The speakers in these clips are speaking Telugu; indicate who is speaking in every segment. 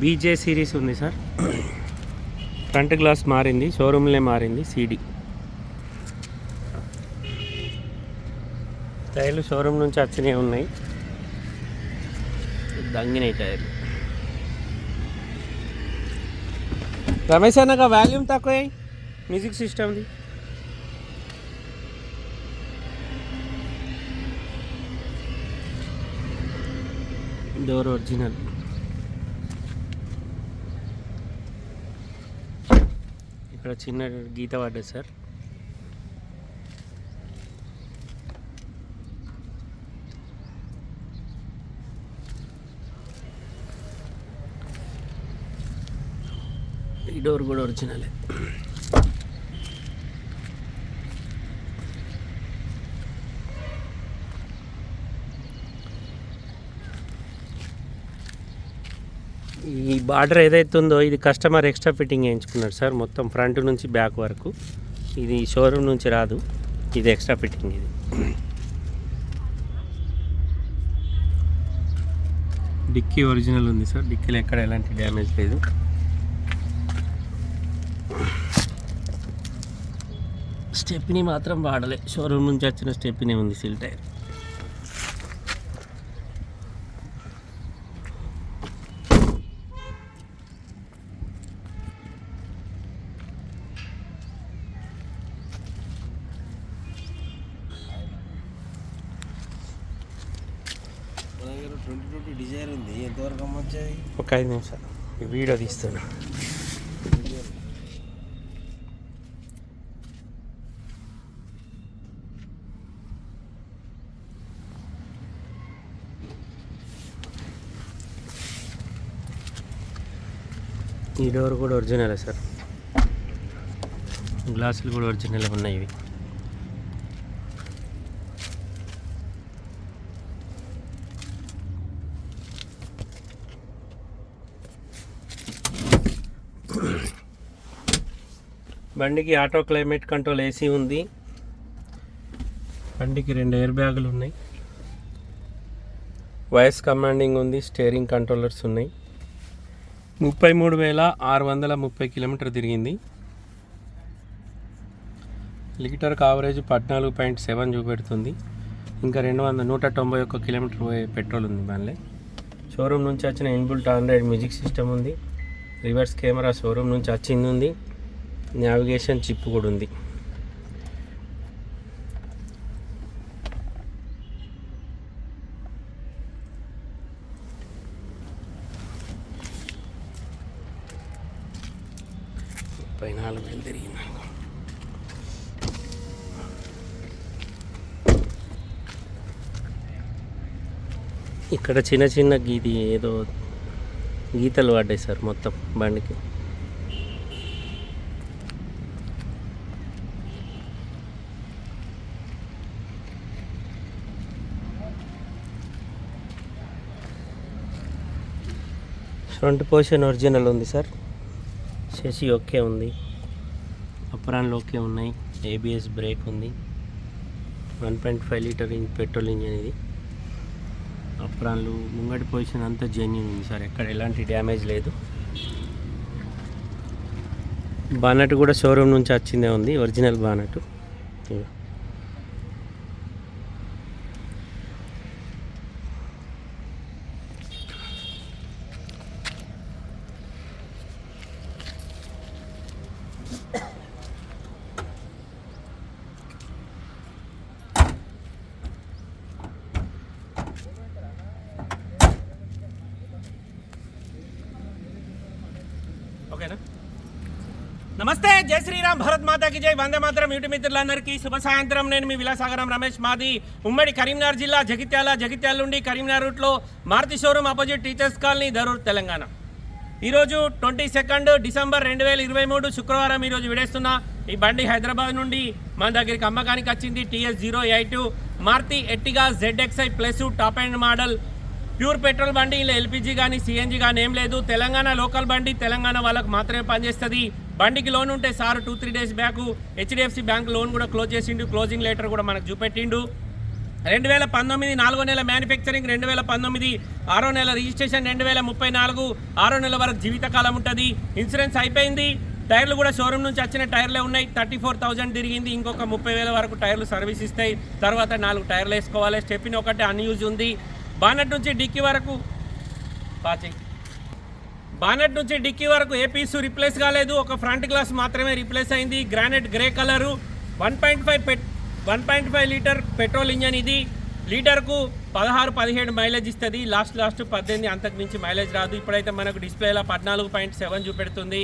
Speaker 1: బీజే సిరీస్ ఉంది సార్ ఫ్రంట్ గ్లాస్ మారింది షోరూమ్లే మారింది సీడీ టైర్లు షోరూమ్ నుంచి వచ్చినవి ఉన్నాయి. దంగినాయి టైర్లు రమేష్ అన్నగా వాల్యూమ్ తక్కువ? మ్యూజిక్ సిస్టమ్ది డోర్ ఒరిజినల్ ఇక్కడ చిన్న గీత పడ్డది సార్ ఈ డోర్ కూడా ఒరిజినలే ఈ బార్డర్ ఏదైతే ఉందో ఇది కస్టమర్ ఎక్స్ట్రా ఫిట్టింగ్ వేయించుకున్నాడు సార్ మొత్తం ఫ్రంట్ నుంచి బ్యాక్ వరకు. ఇది షోరూమ్ నుంచి రాదు ఇది ఎక్స్ట్రా ఫిట్టింగ్ ఇది. డిక్కీ ఒరిజినల్ ఉంది సార్ డిక్కీలో ఎక్కడ ఎలాంటి డ్యామేజ్ లేదు. స్టెప్ని మాత్రం వాడలే షోరూమ్ నుంచి వచ్చిన స్టెప్ని ఉంది సిల్ టైర్
Speaker 2: మన దగ్గర ట్వంటీ ట్వంటీ డిజైర్ ఉంది. ఎంతవరకు అమ్మొచ్చాయి
Speaker 1: ఒక ఐదు నిమిషాలు. ఈ వీడియో తీస్తున్నా. ఈ డోర్ కూడా ఒరిజినలే సార్. గ్లాసులు కూడా ఒరిజినల్ ఉన్నాయి ఇవి. బండికి ఆటో క్లైమేట్ కంట్రోల్ ఏసీ ఉంది. బండికి రెండు ఎయిర్ బ్యాగులు ఉన్నాయి. వాయిస్ కమాండింగ్ ఉంది స్టీరింగ్ కంట్రోలర్స్ ఉన్నాయి. ముప్పై మూడు వేల ఆరు వందల ముప్పై కిలోమీటర్ తిరిగింది. లీటర్ కావరేజ్ పద్నాలుగు పాయింట్ సెవెన్ చూపెడుతుంది. ఇంకా రెండు వందల నూట తొంభై ఒక్క కిలోమీటర్ పోయే పెట్రోల్ ఉంది బండ్లే. షోరూమ్ నుంచి వచ్చిన ఇన్బుల్ట్ ఆండ్రాయిడ్ మ్యూజిక్ సిస్టమ్ ఉంది. రివర్స్ కెమెరా షోరూమ్ నుంచి వచ్చింది ఉంది. నావిగేషన్ చిప్ కూడా ఉంది ముప్పై నాలుగు వేలు తిరిగింది అనుకో. ఇక్కడ చిన్న చిన్న గీతి ఏదో గీతలు పడ్డాయి సార్ మొత్తం బండికి ఫ్రంట్ పోర్షన్ ఒరిజినల్ ఉంది సార్. శశి ఓకే ఉంది. అప్రాన్లు ఓకే ఉన్నాయి. ఏబిఎస్ బ్రేక్ ఉంది. One point five litre petrol engine ఇది. అప్రాన్లు ముంగటి పొజిషన్ అంతా జెన్యున్ ఉంది సార్. ఎక్కడ ఎలాంటి డ్యామేజ్ లేదు. బానట్ కూడా షోరూమ్ నుంచి వచ్చిందే ఉంది ఒరిజినల్ బానట్. నమస్తే జై శ్రీరామ్ భరత్ మాతాకి జై. వందే మాత్రం యూటి మిత్రులందరికీ శుభ సాయంత్రం. నేను మీ విలాసాగరం రమేష్ మాది. ఉమ్మడి కరీంనగర్ జిల్లా జగిత్యాల జగిత్యాల నుండి కరీంనగర్ రూట్లో Maruti showroom opposite teachers colony Dharur Telangana. ఈరోజు ట్వంటీ సెకండ్ డిసెంబర్ రెండు వేల ఇరవై మూడు శుక్రవారం ఈరోజు విడేస్తున్న ఈ బండి హైదరాబాద్ నుండి మన దగ్గరికి అమ్మకానికి వచ్చింది TS zero eight Maruti Ertiga ZXI plus top and model. Pure petrol బండి ఇలా ఎల్పిజి కానీ సిఎన్జి కానీ ఏం లేదు. తెలంగాణ లోకల్ బండి తెలంగాణ వాళ్ళకు మాత్రమే పనిచేస్తుంది. బండికి లోన్ ఉంటే sir two three days back HDFC bank loan కూడా క్లోజ్ చేసిండు. క్లోజింగ్ లెటర్ కూడా మనకు చూపెట్టిండు. రెండు వేల పంతొమ్మిది నాలుగో నెల మ్యానుఫ్యాక్చరింగ్ రెండు వేల పంతొమ్మిది ఆరో నెల రిజిస్ట్రేషన్ రెండు వేల ముప్పై నాలుగు ఆరో నెల వరకు జీవితకాలం ఉంటుంది. ఇన్సూరెన్స్ అయిపోయింది. టైర్లు కూడా షోరూమ్ నుంచి వచ్చిన టైర్లే ఉన్నాయి. థర్టీ ఫోర్ థౌజండ్ తిరిగింది. ఇంకొక ముప్పై వేల వరకు టైర్లు సర్వీస్ ఇస్తాయి. తర్వాత నాలుగు టైర్లు వేసుకోవాలి. స్టెప్పిన ఒకటి అన్యూజ్ ఉంది. బానట్ నుంచి డిక్కీ వరకు. పాచి బానెట్ నుంచి డిక్కీ వరకు ఏ పీసు రిప్లేస్ కాలేదు. ఒక ఫ్రంట్ గ్లాస్ మాత్రమే రిప్లేస్ అయింది. Granite grey colour. One point five pet one point five litre petrol engine ఇది. లీటర్కు పదహారు పదిహేడు మైలేజ్ ఇస్తుంది. లాస్ట్ లాస్ట్ పద్దెనిమిది అంతకు మించి మైలేజ్ రాదు. ఇప్పుడైతే మనకు డిస్ప్లేలో పద్నాలుగు పాయింట్ సెవెన్ చూపెడుతుంది.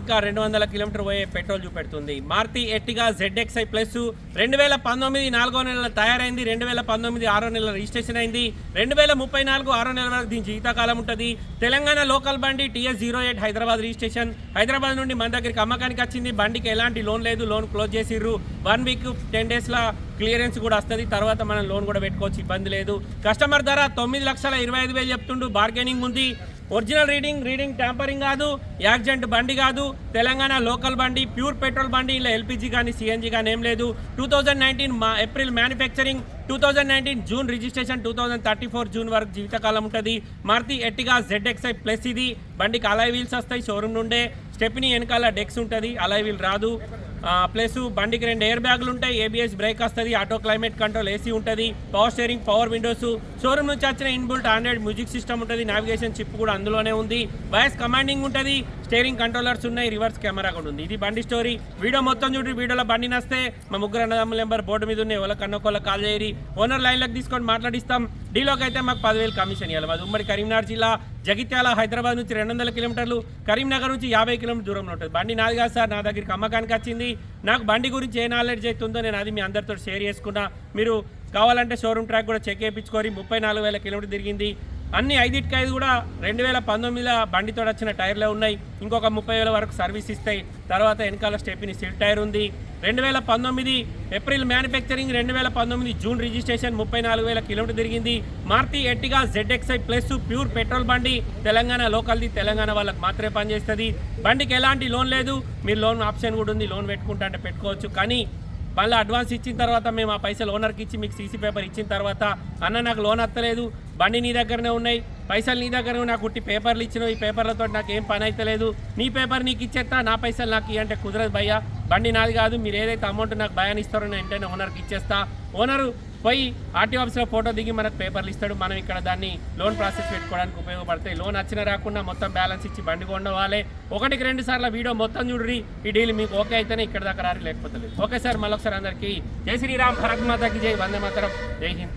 Speaker 1: ఇంకా రెండు వందల కిలోమీటర్ పోయే పెట్రోల్ చూపెడుతుంది. మారుతి ఎట్టిగా జెడ్ఎక్స్ఐ ప్లస్ రెండు వేల పంతొమ్మిది నాలుగో నెల తయారైంది. రెండు వేల పంతొమ్మిది ఆరో నెల రిజిస్ట్రేషన్ అయింది. రెండు వేల ముప్పై నాలుగు ఆరో నెల వరకు దీని జీవితకాలం ఉంటుంది. తెలంగాణ లోకల్ బండి TS zero eight Hyderabad registration. Hyderabad నుండి మన దగ్గరికి అమ్మకానికి వచ్చింది. బండికి ఎలాంటి లోన్ లేదు. లోన్ క్లోజ్ చేసిర్రు. వన్ వీక్ టెన్ డేస్లో క్లియరెన్స్ కూడా వస్తుంది. తర్వాత మనం లోన్ కూడా పెట్టుకోవచ్చు. ఇబ్బంది లేదు. కస్టమర్ ధర తొమ్మిది లక్షల ఇరవై ఐదు వేలు చెప్తుండు. బార్గెనింగ్ ఉంది. ఒరిజినల్ రీడింగ్ రీడింగ్ ట్యాంపరింగ్ కాదు యాక్సిడెంట్ బండి కాదు తెలంగాణ లోకల్ బండి ప్యూర్ పెట్రోల్ బండి ఇలా ఎల్పిజి కానీ సిఎన్జీ కానీ ఏం లేదు. టూ థౌజండ్ నైన్టీన్ మా April manufacturing two thousand nineteen June registration two thousand thirty four June వరకు జీవితకాలం ఉంటుంది. మారుతి ఎట్టిగా జెడ్ఎక్స్ఐ ప్లస్ ఇది. బండికి అలాయ్ వీల్స్ వస్తాయి షోరూమ్ నుండే. స్టెప్ని వెనకాల డెక్స్ ఉంటుంది అలాయ్ వీల్ రాదు. ప్లస్ బండికి రెండు ఎయిర్ బ్యాగులు ఉంటాయి. ఏబిఎస్ బ్రేక్ వస్తుంది ఆటో క్లైమేట్ కంట్రోల్ ఏసీ ఉంటుంది power steering power windows showroom నుంచి వచ్చిన ఇన్బుల్ట్ ఆండ్రాయిడ్ మ్యూజిక్ సిస్టమ్ ఉంటుంది నావిగేషన్ చిప్ కూడా అందులోనే ఉంది. వాయిస్ కమాండింగ్ ఉంటుంది స్టీరింగ్ కంట్రోలర్స్ ఉన్నాయి రివర్స్ కెమెరా కూడా ఉంది. ఇది బండి స్టోరీ వీడియో మొత్తం చూడండి వీడియోలో బండి నస్తే. మా ముగ్గురు అన్నదమ్ముల నెంబర్ బోర్డు మీద ఉన్నాయి వాళ్ళ కన్నొక్కళ్ళ కాల్ చేయరి. ఓనర్ లైన్లోకి తీసుకొని మాట్లాడిస్తాం. డీలోకి అయితే మాకు పదివేలు కమిషన్ ఇవ్వాలి మాది ఉమ్మడి కరీంనగర్ జిల్లా. జగిత్యాల హైదరాబాద్ నుంచి రెండు వందల కిలోమీటర్లు కరీంనగర్ నుంచి యాభై కిలోమీటర్ దూరంలో ఉంటుంది. బండి నాది కాదు సార్ నా దగ్గరికి అమ్మకానికి వచ్చింది. నాకు బండి గురించి ఏ నాలెడ్జ్ అవుతుందో నేను అది మీ అందరితో షేర్ చేసుకున్నా. మీరు కావాలంటే షోరూమ్ ట్రాక్ కూడా చెక్ చేయించుకొని ముప్పై నాలుగు వేల కిలోమీటర్ తిరిగింది. అన్ని ఐదింటికి ఐదు కూడా రెండు వేల పంతొమ్మిదిలో బండితో వచ్చిన టైర్లే ఉన్నాయి. ఇంకొక ముప్పై వేల వరకు సర్వీస్ ఇస్తాయి. తర్వాత వెనకాల స్టెప్ని సిల్ టైర్ ఉంది. రెండు వేల పంతొమ్మిది ఏప్రిల్ మ్యానుఫ్యాక్చరింగ్ రెండు వేల పంతొమ్మిది జూన్ రిజిస్ట్రేషన్ ముప్పై నాలుగు వేల కిలోమీటర్ తిరిగింది. Maruti Ertiga ZXI plus pure petrol బండి. తెలంగాణ లోకల్ది తెలంగాణ వాళ్ళకి మాత్రమే పనిచేస్తుంది. బండికి ఎలాంటి లోన్ లేదు. మీరు లోన్ ఆప్షన్ కూడా ఉంది. లోన్ పెట్టుకుంటా అంటే పెట్టుకోవచ్చు. కానీ మళ్ళీ అడ్వాన్స్ ఇచ్చిన తర్వాత మేము ఆ పైసలు ఓనర్కి ఇచ్చి మీకు సీసీ పేపర్ ఇచ్చిన తర్వాత అన్న నాకు లోన్ అత్తలేదు. బండి నీ దగ్గరనే ఉన్నాయి. పైసలు నీ దగ్గర నాకు ఉట్టి పేపర్లు ఇచ్చినావు. ఈ పేపర్లతో నాకు ఏం పని అవుతలేదు నీ పేపర్ నీకు ఇచ్చేస్తా. నా పైసలు నాకు ఇవ్వంటే కుదరదు భయ్యా. బండి నాది కాదు మీరు ఏదైతే అమౌంట్ నాకు భయాన్ని ఇస్తారో నేను వెంటనే ఓనర్కి ఇచ్చేస్తా. ఓనరు పోయి ఆర్టీ ఆఫీస్లో ఫోటో దిగి మనకు పేపర్లు ఇస్తాడు. మనం ఇక్కడ దాన్ని లోన్ ప్రాసెస్ పెట్టుకోవడానికి ఉపయోగపడతాయి. లోన్ వచ్చినా రాకుండా మొత్తం బ్యాలెన్స్ ఇచ్చి బండి కొండవాలే ఒకటికి రెండు సార్లు వీడియో మొత్తం చూడరి ఈ డీల్ మీకు ఓకే అయితేనే ఇక్కడ దాకా రారి లేకపోతే ఓకే సార్ మళ్ళొకసారి అందరికీ జై శ్రీరామ్ భరత్ మాతాకి జై వందే మాతరం. జై హింద్.